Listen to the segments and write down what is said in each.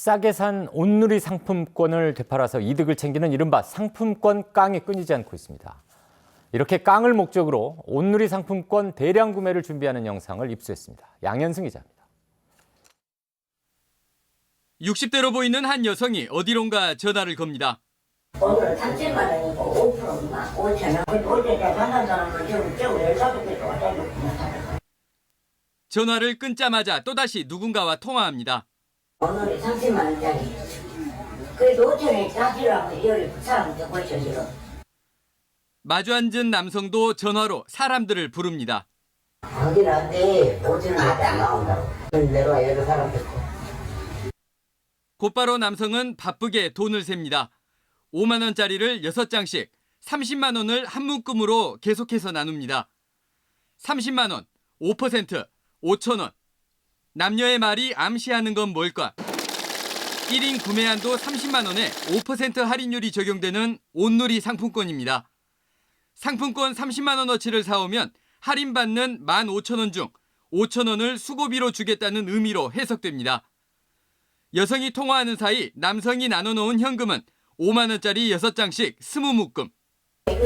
싸게 산 온누리 상품권을 되팔아서 이득을 챙기는 이른바 상품권 깡이 끊이지 않고 있습니다. 이렇게 깡을 목적으로 온누리 상품권 대량 구매를 준비하는 영상을 입수했습니다. 양현승 기자입니다. 60대로 보이는 한 여성이 어디론가 전화를 겁니다. 오늘은 30만 원이고 5%만 5천 원. 올때 반한 사람은 지금 지금 열다섯 개도 와가지고 전화를 끊자마자 또다시 누군가와 통화합니다. 오늘이 30만 원짜리. 그래도 5천 원이 따지라고 사람들 보셔 지금. 마주 앉은 남성도 전화로 사람들을 부릅니다. 거기는 안 돼. 5천 원밖에 안 나온다고. 내려와 여러 사람들. 곧바로 남성은 바쁘게 돈을 셉니다. 5만 원짜리를 6장씩 30만 원을 한 묶음으로 계속해서 나눕니다. 30만 원, 5%, 5천 원. 남녀의 말이 암시하는 건 뭘까? 1인 구매 한도 30만 원에 5% 할인율이 적용되는 온누리 상품권입니다. 상품권 30만 원어치를 사오면 할인받는 15,000원 중 5,000원을 수고비로 주겠다는 의미로 해석됩니다. 여성이 통화하는 사이 남성이 나눠놓은 현금은 5만 원짜리 6장씩 20묶음. 이거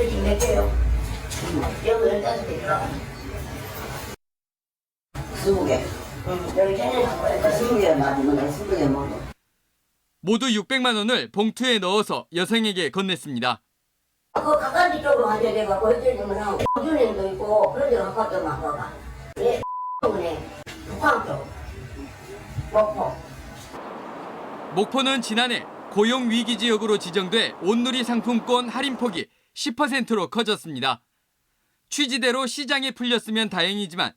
지금 몇개 개 개. 맞으면 개 먹어. 모두 600만 원을 봉투에 넣어서 여성에게 건넸습니다. 그 가까이 쪽으로 가야 돼가 보여주면 주님도 있고 그런 데 가까이만 가봐. 예, 때문에 북한 쪽. 목포. 목포는 지난해 고용 위기 지역으로 지정돼 온누리 상품권 할인 폭이 10%로 커졌습니다. 취지대로 시장에 풀렸으면 다행이지만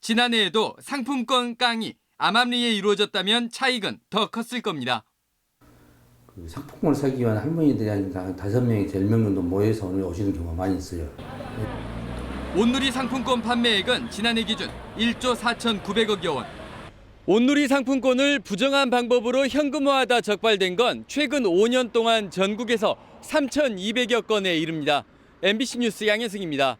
지난해에도 상품권 깡이 암암리에 이루어졌다면 차익은 더 컸을 겁니다. 그 상품권을 사기 위한 할머니들이 한 다섯 명이 될명 정도 모여서 오늘 오시는 경우가 많이 있어요. 온누리 상품권 판매액은 지난해 기준 1조 4,900억여 원. 온누리 상품권을 부정한 방법으로 현금화하다 적발된 건 최근 5년 동안 전국에서 3,200여 건에 이릅니다. MBC 뉴스 양혜승입니다.